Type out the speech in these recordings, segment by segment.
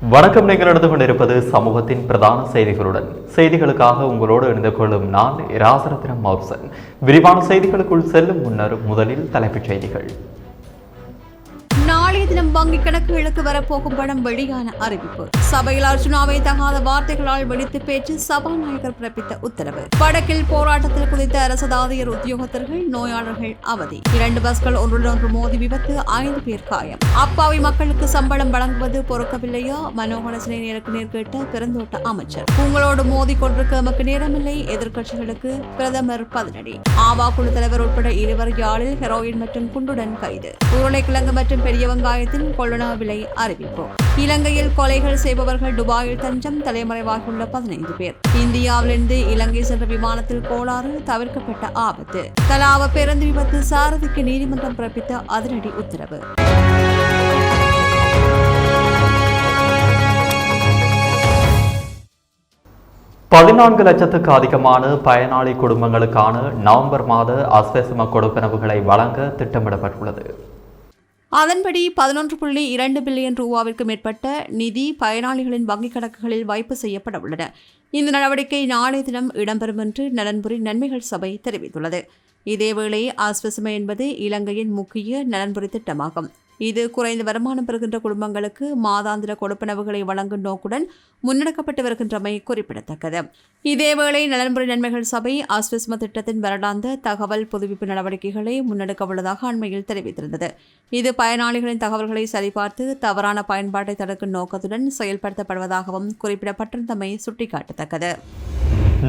வணக்கம். நீங்கள் நடந்து கொண்டிருப்பது சமூகத்தின் பிரதான செய்திகளுடன். செய்திகளுக்காக உங்களோடு இணைந்து கொள்ளும் நான் ராசரத்னம் மௌர்சன் விரிவான செய்திகளுக்குள் செல்லும் முன்னர் முதலில் தலைப்புச் செய்திகள். நாளைய தினம் வங்கி கணக்குகளுக்கு வரப்போகும் பணம் வெளியான அறிவிப்பு. சபையில் அர்ஜுனாவை தகாத வார்த்தைகளால் வெடித்து பேச்சு சபாநாயகர் பிறப்பித்த உத்தரவு. வடக்கில் போராட்டத்தில் குதித்த அரசு தாதியர் உத்தியோகத்தர்கள் நோயாளர்கள் அவதி. இரண்டு பஸ்கள் ஒன்றுடன் ஒன்று மோதி விபத்து ஐந்து பேர் காயம். அப்பாவி மக்களுக்கு சம்பளம் வழங்குவது பொறுக்கவில்லையா? மனோகரசனை நேருக்கு நேர் கேட்ட பெருந்தோட்ட அமைச்சர். உங்களோடு மோதி கொண்டிருக்க எமக்கு நேரமில்லை. எதிர்க்கட்சிகளுக்கு பிரதமர் பதிலடி. ஆவா குழு தலைவர் உட்பட இருவர் யாழில் ஹெரோயின் மற்றும் குண்டுடன் கைது. உருளைக்கிழங்கு மற்றும் பெரியவங்க சமுதாயத்தின் கொள்ளுணவு விலை அறிவிப்பு. இலங்கையில் கொலைகள் செய்பவர்கள் துபாயில் தஞ்சம் தலைமறைவாகியுள்ள பதினைந்து பேர். இந்தியாவிலிருந்து இலங்கை சென்ற விமானத்தில் கோளாறு தவிர்க்கப்பட்ட ஆபத்து. தலாவ பேருந்து விபத்து சாரதிக்கு நீதிமன்றம் பிறப்பித்த அதிரடி உத்தரவு. பதினான்கு லட்சத்துக்கு அதிகமான பயனாளி குடும்பங்களுக்கான நவம்பர் மாத அஸ்வசம கொடுப்பனவுகளை வழங்க திட்டமிடப்பட்டுள்ளது. அதன்படி பதினொன்று புள்ளி இரண்டு பில்லியன் ரூபாவிற்கு மேற்பட்ட நிதி பயனாளிகளின் வங்கிக் கணக்குகளில் வைப்பு செய்யப்பட உள்ளன. இந்த நடவடிக்கை நாளை தினம் இடம்பெறும் என்று நலன்புரி நன்மைகள் சபை தெரிவித்துள்ளது. இதேவேளை ஆஸ்வசமை என்பது இலங்கையின் முக்கிய நலன்புரி திட்டமாகும். இது குறைந்த வருமானம் பெறுகின்ற குடும்பங்களுக்கு மாதாந்திர கொடுப்பனவுகளை வழங்கும் நோக்குடன் முன்னெடுக்கப்பட்டு வருகின்றமை குறிப்பிடத்தக்கது. இதேவேளை நலன்புரி நன்மைகள் சபை ஆஸ்விஸ்ம திட்டத்தின் வருடாந்த தகவல் புதுப்பிப்பு நடவடிக்கைகளை முன்னெடுக்க உள்ளதாக அண்மையில் தெரிவித்திருந்தது. இது பயனாளிகளின் தகவல்களை சரிபார்த்து தவறான பயன்பாட்டை தடுக்கும் நோக்கத்துடன் செயல்படுத்தப்படுவதாகவும் குறிப்பிடப்பட்டிருந்தமை சுட்டிக்காட்டத்தக்கது.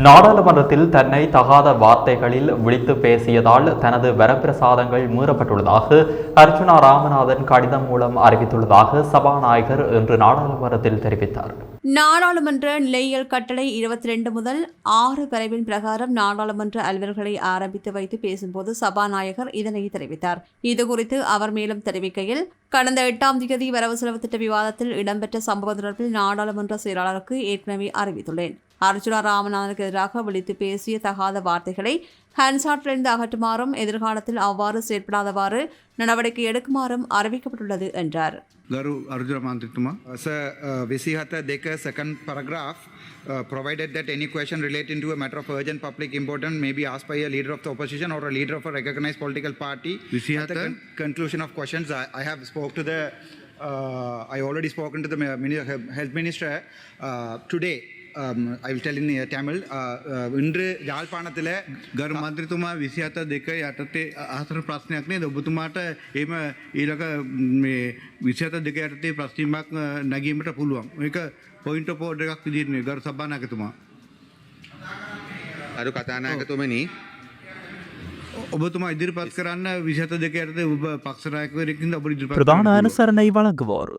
நாடாளுமன்றத்தில் தன்னை தகாத வார்த்தைகளில் விழித்து பேசியதால் தனது வரப்பிரசாதங்கள் மீறப்பட்டுள்ளதாக அர்ச்சுனா ராமநாதன் கடிதம் மூலம் அறிவித்துள்ளதாக சபாநாயகர் இன்று நாடாளுமன்றத்தில் தெரிவித்தார். நாடாளுமன்ற நிலையியல் கட்டளை இருபத்தி ரெண்டு முதல் ஆறு வரைவின் பிரகாரம் நாடாளுமன்ற அலுவல்களை ஆரம்பித்து வைத்து பேசும்போது சபாநாயகர் இதனை தெரிவித்தார். இதுகுறித்து அவர் மேலும் தெரிவிக்கையில் கடந்த எட்டாம் தேதி வரவு செலவு திட்ட விவாதத்தில் இடம்பெற்ற சம்பவம் தொடர்பில் நாடாளுமன்ற செயலாளருக்கு ஏற்கனவே அறிவித்துள்ளேன். அர்ஜுனா ராமநாதனுக்கு எதிராக விழித்து பேசிய தகாத வார்த்தைகளை ஹன்சாட்டிலிருந்து அகற்றுமாறும் எதிர்காலத்தில் அவ்வாறு செயற்படாதவாறு நடவடிக்கை எடுக்குமாறும் அறிவிக்கப்பட்டுள்ளது என்றார் ගරු අර්ජුන මන්ත්‍රතුමා Sir, uh, විසිහත දෙක second paragraph uh, provided that any question relating to a matter of urgent public importance may be asked by a leader of the opposition or a leader of a recognized political party. විසිහත? At the con- conclusion of questions, I, I have spoke to the, uh, I already spoken to the mi- mini- health minister uh, today. Um, I will tell in uh, Tamil. Uh, uh, இன்று யாழ்ப்பாணத்தில் ගරු මන්ත්‍රතුමා විසිහත දෙක යටතේ අහතර ප්‍රශ්නයක් නේද ඔබතුමාට එම ඊලක මේ විසිහත දෙක යටතේ ප්‍රශ්නීමක් නැගීමට පුළුවන් ඒක පොයින්ට පෝඩ් එකක් විදින්නේ ගරු සභානායකතුමා අරු කතානායකතුමනි ඔබතුමා ඉදිරිපත් කරන්න විසිහත දෙක යටතේ ඔබ පක්ෂනායකවරකින් ඔබ ඉදිරිපත් பிரதான කරන්න පුළුවන්.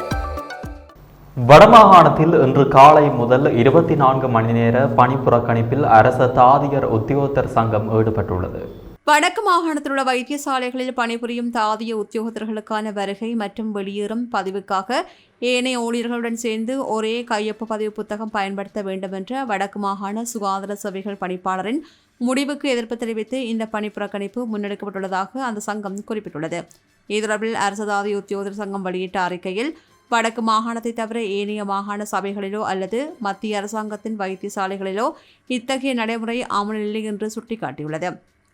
வடமாகாணத்தில் இன்று காலை முதல் இருபத்தி நான்கு மணி நேர பணி புறக்கணிப்பில் அரச தாதியர் உத்தியோகத்தர் சங்கம் ஈடுபட்டுள்ளது. வடக்கு மாகாணத்தில் உள்ள வைத்தியசாலைகளில் பணிபுரியும் தாதிய உத்தியோகத்தர்களுக்கான வருகை மற்றும் வெளியேறும் பதிவுக்காக ஏனைய ஊழியர்களுடன் சேர்ந்து ஒரே கையொப்ப பதிவு புத்தகம் பயன்படுத்த வேண்டும் என்ற வடக்கு மாகாண சுகாதார சேவைகள் பணிப்பாளரின் முடிவுக்கு எதிர்ப்பு தெரிவித்து இந்த பணி புறக்கணிப்பு முன்னெடுக்கப்பட்டுள்ளதாக அந்த சங்கம் குறிப்பிட்டுள்ளது. இது தொடர்பில் அரசு தாதிய உத்தியோகத்தர் சங்கம் வெளியிட்ட அறிக்கையில் வடக்கு மாகாணத்தை தவிர ஏனைய மாகாண சபைகளிலோ அல்லது மத்திய அரசாங்கத்தின் வைத்தியசாலைகளிலோ இத்தகைய நடைமுறை அமலில்லை என்று சுட்டிக்காட்டியுள்ளது.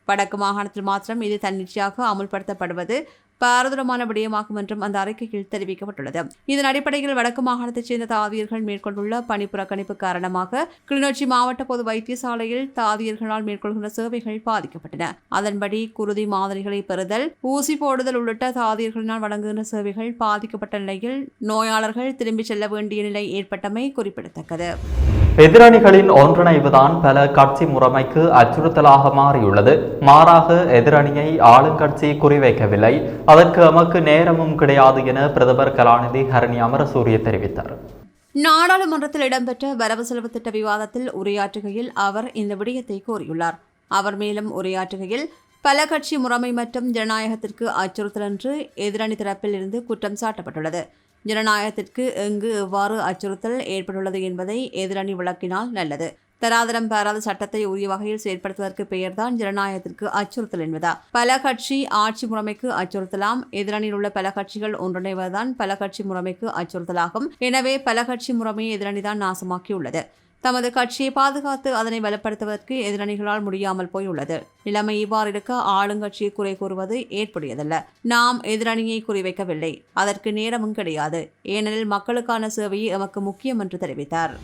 வடக்கு மாகாணத்தில் மாத்திரம் இது தன்னிச்சையாக அமுல்படுத்தப்படுவது பாரதூரமான விடயமாகும் என்றும் அந்த அறிக்கையில் தெரிவிக்கப்பட்டுள்ளது. இதன் அடிப்படையில் வடக்கு மாகாணத்தைச் சேர்ந்த தாதியர்கள் மேற்கொண்டுள்ள பணி புறக்கணிப்பு காரணமாக கிளிநொச்சி மாவட்ட பொது வைத்தியசாலையில் தாதியர்களால் மேற்கொள்கின்ற சேவைகள் பாதிக்கப்பட்டன. அதன்படி குருதி மாதிரிகளை பெறுதல் ஊசி போடுதல் உள்ளிட்ட தாதியர்களினால் வழங்குகின்ற சேவைகள் பாதிக்கப்பட்ட நிலையில் நோயாளர்கள் திரும்பிச் செல்ல வேண்டிய நிலை ஏற்பட்டமை குறிப்பிடத்தக்கது. எதிரணிகளின் ஒன்றிணைவுதான் பல கட்சி முறைமைக்கு அச்சுறுத்தலாக மாறியுள்ளது. மாறாக எதிரணியை ஆளுங்கட்சி குறிவைக்கவில்லை. அதற்கு எமக்கு நேரமும் கிடையாது என பிரதமர் கலாநிதி ஹரணி அமரசூரிய தெரிவித்தார். நாடாளுமன்றத்தில் இடம்பெற்ற வரவு செலவு திட்ட விவாதத்தில் உரையாற்றுகையில் அவர் இந்த விடயத்தை கூறியுள்ளார். அவர் மேலும் உரையாற்றுகையில் பல கட்சி முறைமை மற்றும் ஜனநாயகத்திற்கு அச்சுறுத்தல் என்று எதிரணி தரப்பில் இருந்து குற்றம் சாட்டப்பட்டுள்ளது. ஜனநாயகத்திற்கு எங்கு எவ்வாறு அச்சுறுத்தல் ஏற்பட்டுள்ளது என்பதை எதிரணி விளக்கினால் நல்லது. தராதரம் பெறாத சட்டத்தை உரிய வகையில் செயற்படுத்துவதற்கு பெயர்தான் ஜனநாயகத்திற்கு அச்சுறுத்தல் என்பதா? பல கட்சி ஆட்சி முறைமைக்கு அச்சுறுத்தலாம். எதிரணியில் உள்ள பல கட்சிகள் ஒன்றிணைவதுதான் பல கட்சி முறைமைக்கு அச்சுறுத்தலாகும். எனவே பல கட்சி முறைமையை எதிரணிதான் நாசமாக்கியுள்ளது. தமது கட்சியை பாதுகாத்து அதனை பலப்படுத்துவதற்கு எதிரணிகளால் முடியாமல் போயுள்ளது. நிலைமை இவ்வாறு இருக்க ஆளுங்கட்சியை குறை கூறுவது ஏற்புடையதல்ல. நாம் எதிரணியை குறிவைக்கவில்லை. அதற்கு நேரமும் கிடையாது. ஏனெனில் மக்களுக்கான சேவையை எமக்கு முக்கியம் என்று தெரிவித்தார்.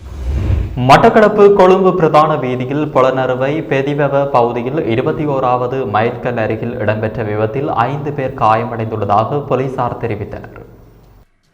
மட்டக்களப்பு கொழும்பு பிரதான வீதியில் புலனறுவை பெதிவெவ பகுதியில் இருபத்தி ஓராவது மயற்கல் அருகில் இடம்பெற்ற விபத்தில் ஐந்து பேர் காயமடைந்துள்ளதாக போலீசார் தெரிவித்தனர்.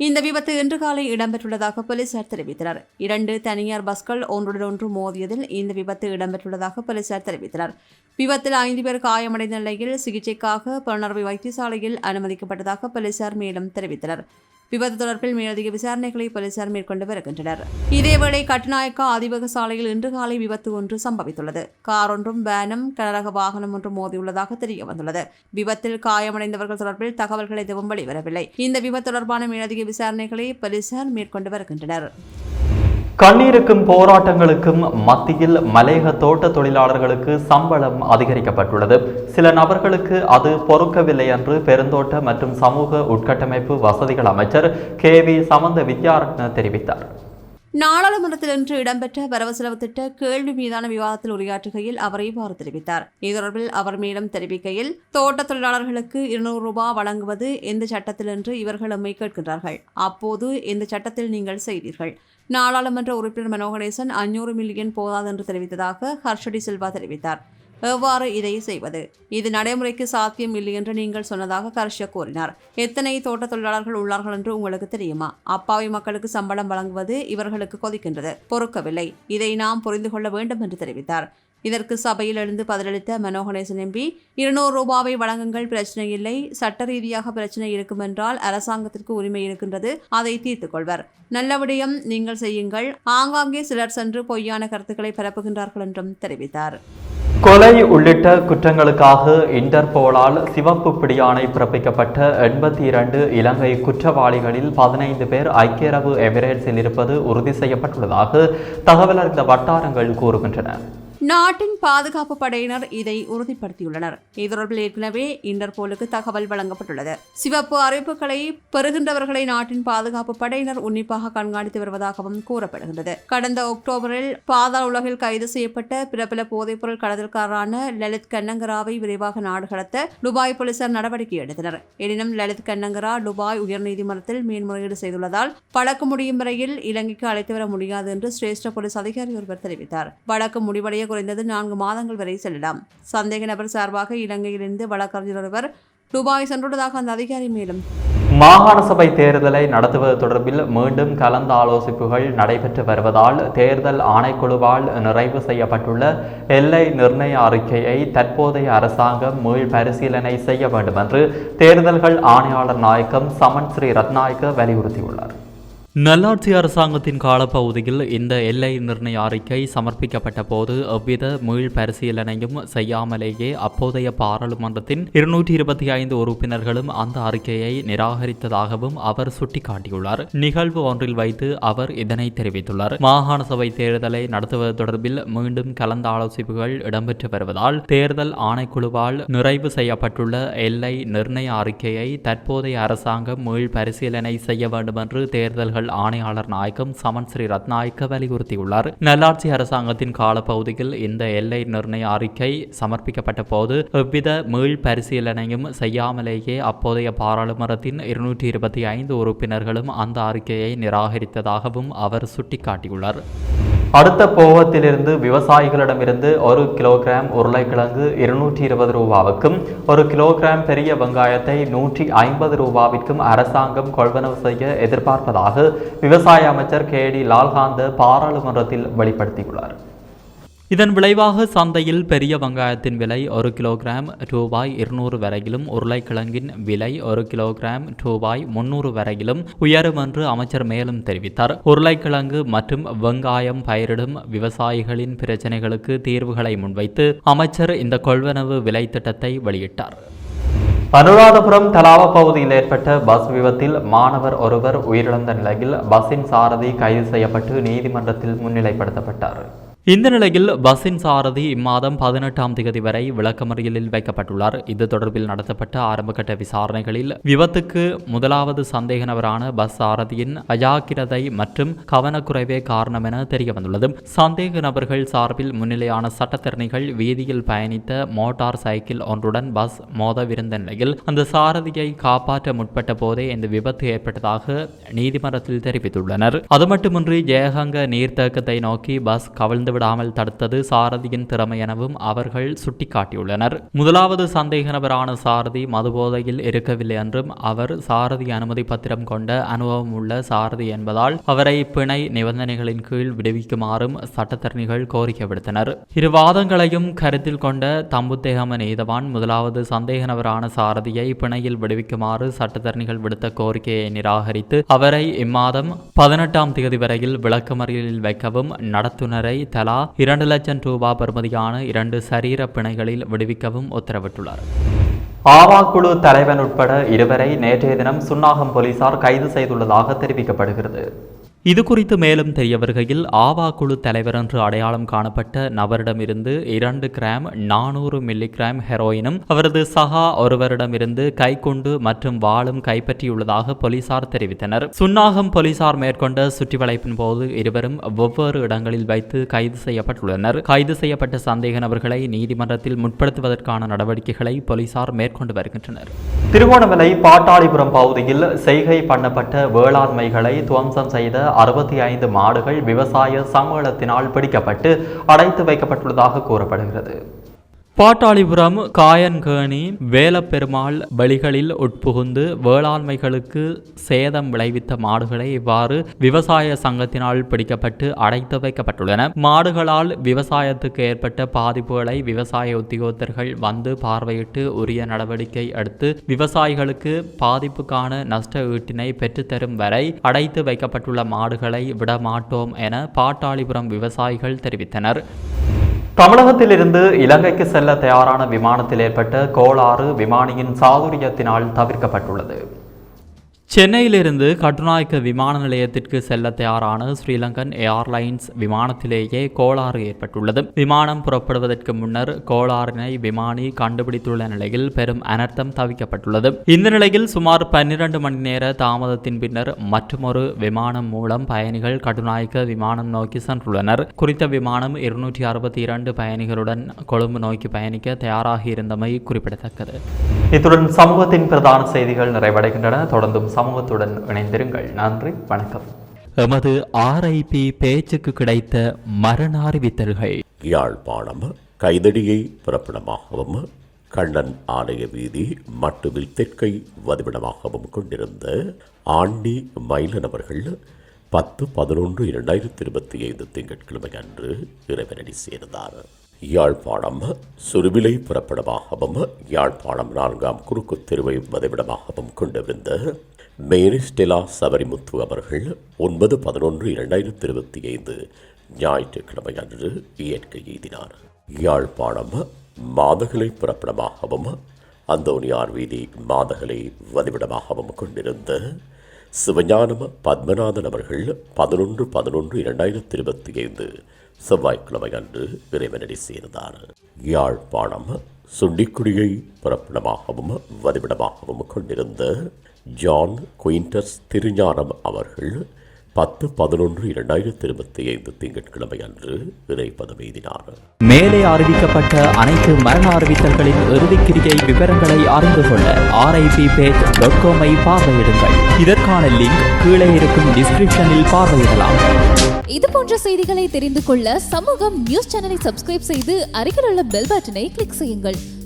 இந்த விபத்து இன்று காலை இடம்பெற்றுள்ளதாக போலீசார் தெரிவித்தனர். இரண்டு தனியார் பஸ்கள் ஒன்றுடன் ஒன்று மோதியதில் இந்த விபத்து இடம்பெற்றுள்ளதாக போலீசார் தெரிவித்தனர். விபத்தில் ஐந்து பேர் காயமடைந்த நிலையில் சிகிச்சைக்காக புலனறுவை வைத்தியசாலையில் அனுமதிக்கப்பட்டதாக போலீசார் மேலும் தெரிவித்தனர். விபத்து தொடர்பில் மேலதிக விசாரணைகளை போலீசார் மேற்கொண்டு வருகின்றனர். இதேவேளை கட்டுநாயக்கா அதிவக சாலையில் இன்று காலை விபத்து ஒன்று சம்பவித்துள்ளது. கார் ஒன்றும் வேனும் கனரக வாகனம் ஒன்றும் மோதியுள்ளதாக தெரிய வந்துள்ளது. விபத்தில் காயமடைந்தவர்கள் தொடர்பில் தகவல்கள் எதுவும் வெளிவரவில்லை. இந்த விபத்து தொடர்பான மேலதிக விசாரணைகளை போலீசார் மேற்கொண்டு வருகின்றனர். கண்ணீருக்கும் போராட்டங்களுக்கும் மத்தியில் மலையக தோட்ட தொழிலாளர்களுக்கு சம்பளம் அதிகரிக்கப்பட்டுள்ளது. சில நபர்களுக்கு அது பொறுக்கவில்லை என்று பெருந்தோட்ட மற்றும் சமூக உட்கட்டமைப்பு வசதிகள் அமைச்சர் கே. வி. சமந்த வித்யாரத்ன தெரிவித்தார். நாடாளுமன்றத்தில் இன்று இடம்பெற்ற வரவு செலவு திட்ட கேள்வி மீதான விவாதத்தில் உரையாற்றுகையில் அவர் இவ்வாறு தெரிவித்தார். இது தொடர்பில் அவர் மேலும் தெரிவிக்கையில் தோட்ட தொழிலாளர்களுக்கு இருநூறு ரூபாய் வழங்குவது எந்த சட்டத்தில் என்று இவர்கள் கேட்கின்றார்கள் அப்போது எந்த சட்டத்தில் நீங்கள் செய்தீர்கள்? நாடாளுமன்ற உறுப்பினர் மனோகணேசன் அஞ்சூறு மில்லியன் போதாது என்று தெரிவித்ததாக ஹர்ஷடி சில்வா தெரிவித்தார். எவ்வாறு இதை செய்வது? இது நடைமுறைக்கு சாத்தியம் இல்லை என்று நீங்கள் சொன்னதாக கர்ஷ கூறினார். எத்தனை தோட்ட தொழிலாளர்கள் உள்ளார்கள் என்று உங்களுக்கு தெரியுமா? அப்பாவி மக்களுக்கு சம்பளம் வழங்குவது இவர்களுக்கு கொதிக்கின்றது. பொறுக்கவில்லை. இதை நாம் புரிந்து கொள்ள வேண்டும் என்று தெரிவித்தார். இதற்கு சபையில் எழுந்து பதிலளித்த மனோகணேசன் எம்பி இருநூறு ரூபாவை வழங்குங்கள் பிரச்சனை இல்லை. சட்ட ரீதியாக பிரச்சனை இருக்கும் என்றால் அரசாங்கத்திற்கு உரிமை இருக்கின்றது அதை தீர்த்துக் கொள்வர். நல்ல விடயம் நீங்கள் செய்யுங்கள். ஆங்காங்கே சிலர் சென்று பொய்யான கருத்துக்களை பரப்புகின்றார்கள் என்றும் தெரிவித்தார். கொலை உள்ளிட்ட குற்றங்களுக்காக இன்டர்போலால் சிவப்பு பிடியாணை பிறப்பிக்கப்பட்ட எண்பத்தி இரண்டு இலங்கை குற்றவாளிகளில் பதினைந்து பேர் ஐக்கிய அரபு எமிரேட்ஸில் இருப்பது உறுதி செய்யப்பட்டுள்ளதாக தகவல் அறிந்த வட்டாரங்கள் கூறுகின்றன. நாட்டின் பாதுகாப்பு படையினர் இதை உறுதிப்படுத்தியுள்ளனர். இது ஏற்கனவே இன்டர்போலுக்கு தகவல் வழங்கப்பட்டுள்ளது. சிவப்பு அறிவிப்புகளை பெறுகின்றவர்களை நாட்டின் பாதுகாப்பு படையினர் உன்னிப்பாக கண்காணித்து வருவதாகவும் கூறப்படுகின்றது. கடந்த அக்டோபரில் பாதாள உலகில் கைது செய்யப்பட்ட பிரபல போதைப்பொருள் கடத்தல்காரரான லலித் கண்ணங்கராவை விரைவாக நாடு கடத்த துபாய் போலீசார் நடவடிக்கை எடுத்தனர். எனினும் லலித் கண்ணங்கரா துபாய் உயர்நீதிமன்றத்தில் மேன்முறையீடு செய்துள்ளதால் வழக்கு முடியும் வரையில் இலங்கைக்கு அழைத்து வர முடியாது என்று சிரேஷ்ட போலீஸ் அதிகாரி ஒருவர் தெரிவித்தார். வழக்கு முடிவடைய குறைந்தது நான்கு மாதங்கள் வரை செல்லலாம். சந்தேக நபர் சார்பாக இலங்கையிலிருந்து வழக்கறிஞர் ஒருவர் துபாய் சென்றுள்ளதாக அந்த அதிகாரி மேலும். மாகாண சபை தேர்தலை நடத்துவது தொடர்பில் மீண்டும் கலந்து ஆலோசிப்புகள் நடைபெற்று வருவதால் தேர்தல் ஆணைக்குழுவால் நிறைவு செய்யப்பட்டுள்ள எல்லை நிர்ணய அறிக்கையை தற்போதைய அரசாங்கம் மீள் பரிசீலனை செய்ய வேண்டும் என்று தேர்தல்கள் ஆணையாளர் நாயக்கம் சமன் ஸ்ரீ ரத்நாயக்க வலியுறுத்தியுள்ளார். நல்லாட்சி அரசாங்கத்தின் காலப்பகுதியில் இந்த எல்லை நிர்ணய அறிக்கை சமர்ப்பிக்கப்பட்ட போது எவ்வித மீள் பரிசீலனையும் செய்யாமலேயே அப்போதைய பாராளுமன்றத்தின் இருநூற்றி இருபத்தி ஐந்து உறுப்பினர்களும் அந்த அறிக்கையை நிராகரித்ததாகவும் அவர் சுட்டிக்காட்டியுள்ளார். நிகழ்வு ஒன்றில் வைத்து அவர் இதனை தெரிவித்துள்ளார். மாகாண சபை தேர்தலை நடத்துவது தொடர்பில் மீண்டும் கலந்த ஆலோசிப்புகள் இடம்பெற்று வருவதால் தேர்தல் ஆணைக்குழுவால் நிறைவு செய்யப்பட்டுள்ள எல்லை நிர்ணய அறிக்கையை தற்போதைய அரசாங்கம் மீள் பரிசீலனை செய்ய வேண்டும் என்று தேர்தல்கள் ஆணையாளர் நாயகம் சமன் ஸ்ரீ ரத்நாயக்க வலியுறுத்தியுள்ளார். நல்லாட்சி அரசாங்கத்தின் காலப்பகுதியில் இந்த எல்லை நிர்ணய அறிக்கை சமர்ப்பிக்கப்பட்ட போது எவ்வித மீள் பரிசீலனையும் செய்யாமலேயே அப்போதைய பாராளுமன்றத்தின் இருநூற்றி இருபத்தி ஐந்து உறுப்பினர்களும் அந்த அறிக்கையை நிராகரித்ததாகவும் அவர் சுட்டிக்காட்டியுள்ளார். அடுத்த போகத்திலிருந்து விவசாயிகளிடமிருந்து ஒரு கிலோகிராம் உருளைக்கிழங்கு இருநூற்றி இருபது ரூபாவுக்கும் ஒரு கிலோகிராம் பெரிய வெங்காயத்தை நூற்றி ஐம்பது ரூபாவிற்கும் அரசாங்கம் கொள்வனவு செய்ய எதிர்பார்ப்பதாக விவசாய அமைச்சர் கே டி லால்காந்த பாராளுமன்றத்தில் வெளிப்படுத்தியுள்ளார். இதன் விளைவாக சந்தையில் பெரிய வெங்காயத்தின் விலை ஒரு கிலோகிராம் ரூபாய் இருநூறு வரையிலும் உருளைக்கிழங்கின் விலை ஒரு கிலோகிராம் ரூபாய் முன்னூறு வரையிலும் உயரும் என்று அமைச்சர் மேலும் தெரிவித்தார். உருளைக்கிழங்கு மற்றும் வெங்காயம் பயிரிடும் விவசாயிகளின் பிரச்சனைகளுக்கு தீர்வுகளை முன்வைத்து அமைச்சர் இந்த கொள்வனவு விலை திட்டத்தை வெளியிட்டார். அனுராதபுரம் தலாவ பகுதியில் ஏற்பட்ட பஸ் விபத்தில் மாணவர் ஒருவர் உயிரிழந்த நிலையில் பஸ்ஸின் சாரதி கைது செய்யப்பட்டு நீதிமன்றத்தில் முன்னிலைப்படுத்தப்பட்டார். இந்த நிலையில் பஸ்ஸின் சாரதி இம்மாதம் பதினெட்டாம் தேதி வரை விளக்கமறியலில் வைக்கப்பட்டுள்ளார். இது தொடர்பில் நடத்தப்பட்ட ஆரம்பகட்ட விசாரணைகளில் விபத்துக்கு முதலாவது சந்தேக நபரான பஸ் சாரதியின் அஜாக்கிரதை மற்றும் கவனக்குறைவே காரணம் என தெரிய வந்துள்ளது சந்தேக நபர்கள் சார்பில் முன்னிலையான சட்டத்திறனிகள் வீதியில் பயணித்த மோட்டார் சைக்கிள் ஒன்றுடன் பஸ் மோதவிருந்த நிலையில் அந்த சாரதியை காப்பாற்ற முற்பட்ட போதே இந்த விபத்து ஏற்பட்டதாக நீதிமன்றத்தில் தெரிவித்துள்ளனர். அது மட்டுமின்றி ஜெயகங்க நீர்த்தேக்கத்தை நோக்கி பஸ் கவிழ்ந்து விடாமல் தடுத்தது சாரதியின் திறமை எனவும் அவர்கள் சுட்டிக்காட்டியுள்ளனர். முதலாவது சந்தேக நபரான சாரதி மதுபோதையில் இருக்கவில்லை என்றும் அவர் சாரதி அனுமதி பத்திரம் கொண்ட அனுபவம் உள்ள சாரதி என்பதால் அவரை பிணை நிபந்தனைகளின் கீழ் விடுவிக்குமாறும் சட்டத்தரணிகள் கோரிக்கை விடுத்தனர். இரு வாதங்களையும் கருத்தில் கொண்ட தம்புத்தேகம நீதவான் முதலாவது சந்தேக நபரான சாரதியை பிணையில் விடுவிக்குமாறு சட்டத்தரணிகள் விடுத்த கோரிக்கையை நிராகரித்து அவரை இம்மாதம் பதினெட்டாம் தேதி வரையில் விளக்கமறியலில் வைக்கவும் நடத்துனரை தலா இரண்டு லட்சம் ரூபாய் பெறுமதியான இரண்டு சரீர பிணைகளில் விடுவிக்கவும் உத்தரவிட்டுள்ளார். ஆவா குழு தலைவன் உட்பட இருவரை நேற்றைய தினம் சுன்னாகம் போலீசார் கைது செய்துள்ளதாக தெரிவிக்கப்படுகிறது. இது குறித்து மேலும் தெரிய வருகையில் ஆவா குழு தலைவர் என்று அடையாளம் காணப்பட்ட நபரிடமிருந்து இரண்டு கிராம் நானூறு மில்லிகிராம் ஹெரோயினும் அவரது சகா ஒருவரிடமிருந்து கைக்குண்டு மற்றும் வாளும் கைப்பற்றியுள்ளதாக போலீசார் தெரிவித்தனர். சுன்னாகம் போலீசார் மேற்கொண்ட சுற்றிவளைப்பின் போது இருவரும் ஒவ்வொரு இடங்களில் வைத்து கைது செய்யப்பட்டுள்ளனர். கைது செய்யப்பட்ட சந்தேக நபர்களை நீதிமன்றத்தில் முற்படுத்துவதற்கான நடவடிக்கைகளை போலீசார் மேற்கொண்டு வருகின்றனர். திருவோணமலை பாட்டாளிபுரம் பகுதியில் செய்கை பண்ணப்பட்ட வேளாண்மைகளை துவம்சம் செய்த அறுபத்தி ஐந்து மாடுகள் விவசாய சம்மேளத்தினால் பிடிக்கப்பட்டு அடைத்து வைக்கப்பட்டுள்ளதாக கூறப்படுகிறது. பாட்டாளிபுரம் காயன்கேணி வேலப்பெருமாள் வழிகளில் உட்புகுந்து வேளாண்மைகளுக்கு சேதம் விளைவித்த மாடுகளை இவ்வாறு விவசாய சங்கத்தினால் பிடிக்கப்பட்டு அடைத்து வைக்கப்பட்டுள்ளன. மாடுகளால் விவசாயத்துக்கு ஏற்பட்ட பாதிப்புகளை விவசாய உத்தியோகத்தர்கள் வந்து பார்வையிட்டு உரிய நடவடிக்கை எடுத்து விவசாயிகளுக்கு பாதிப்புக்கான நஷ்ட ஈட்டினை பெற்றுத்தரும் வரை அடைத்து வைக்கப்பட்டுள்ள மாடுகளை விடமாட்டோம் என பாட்டாளிபுரம் விவசாயிகள் தெரிவித்தனர். தமிழகத்திலிருந்து இலங்கைக்கு செல்ல தயாரான விமானத்தில் ஏற்பட்ட கோளாறு விமானியின் சாதுரியத்தினால் தவிர்க்கப்பட்டுள்ளது. சென்னையிலிருந்து கட்டுநாயக்க விமான நிலையத்திற்கு செல்ல தயாரான ஸ்ரீலங்கன் ஏர்லைன்ஸ் விமானத்திலேயே கோளாறு ஏற்பட்டுள்ளது. விமானம் புறப்படுவதற்கு முன்னர் கோளாறினை விமானி கண்டுபிடித்துள்ள நிலையில் பெரும் அனர்த்தம் தவிக்கப்பட்டுள்ளது. இந்த நிலையில் சுமார் பன்னிரண்டு மணி நேர தாமதத்தின் பின்னர் மற்றொரு விமானம் மூலம் பயணிகள் கட்டுநாயக்க விமானம் நோக்கி சென்றுள்ளனர். குறித்த விமானம் இருநூற்றி அறுபத்தி இரண்டு பயணிகளுடன் கொழும்பு நோக்கி பயணிக்க தயாராகி இருந்தமை குறிப்பிடத்தக்கது. இத்துடன் சமூகத்தின் பிரதான செய்திகள் நிறைவடைகின்றன. தொடர்ந்தும் சமூகத்துடன் இணைந்திருங்கள். நன்றி வணக்கம். எமது ஆர்ஐபி பேச்சுக்கு கிடைத்த மரண அறிவித்தல்கள். யாழ்ப்பாணம் கைதடியை பிறப்பிடமாகவும் கண்ணன் ஆலய வீதி மட்டுவில் தெற்கை வதிவிடமாகவும் கொண்டிருந்த ஆண்டி மயிலன் அவர்கள் பத்து பதினொன்று இரண்டாயிரத்தி இருபத்தி ஐந்து திங்கட்கிழமை அன்று இறைவனடி சேர்ந்தார். யாழ்ப்பாணம் சுருவிலை புறப்படமாகவும் யாழ்ப்பாணம் நான்காம் குறுக்கு தெருவை வதிவிடமாகவும் கொண்டிருந்த மேரிஸ்டெலா சபரிமுத்து அவர்கள் ஒன்பது பதினொன்று இரண்டாயிரத்தி இருபத்தி ஐந்து ஞாயிற்றுக்கிழமை அன்று இயற்கை எய்தினார். யாழ்ப்பாணம் மாதகளை புறப்படமாகவும் அந்தோனியார் வீதி மாதகளை வதிவிடமாகவும் கொண்டிருந்த சிவஞானம் பத்மநாதன் அவர்கள் பதினொன்று பதினொன்று இரண்டாயிரத்தி இருபத்தி ஐந்து செவ்வாய்க்கிழமை அன்று இறைவனடி சேர்ந்தார் யாழ்ப்பாணம் சுண்டிக்குடியை புறப்படமாகவும் வதிவிடமாகவும் கொண்டிருந்த ஜான் குயின்டர்ஸ் திருஞானம் அவர்கள் பத்து பதினொன்று இரண்டாயிரத்தி இருபத்தி ஐந்து திங்கட்கிழமை அன்று இறைப்பதம் எய்தினார் மேலே அறிவிக்கப்பட்ட அனைத்து மரண அறிவித்தல்களின் இறுதிக்கிரியை விவரங்களை அறிந்து கொள்ள ஆர்ஐபி பேஜ் டாட் காமை பார்வையிடுங்கள். இதற்கான லிங்க் கீழே இருக்கும் டிஸ்கிரிப்ஷனில் பார்வையிடலாம். இது போன்ற செய்திகளை தெரிந்து கொள்ள சமூகம் நியூஸ் சேனலை சப்ஸ்கிரைப் செய்து அருகில் உள்ள பெல் பட்டனை கிளிக் செய்யுங்கள்.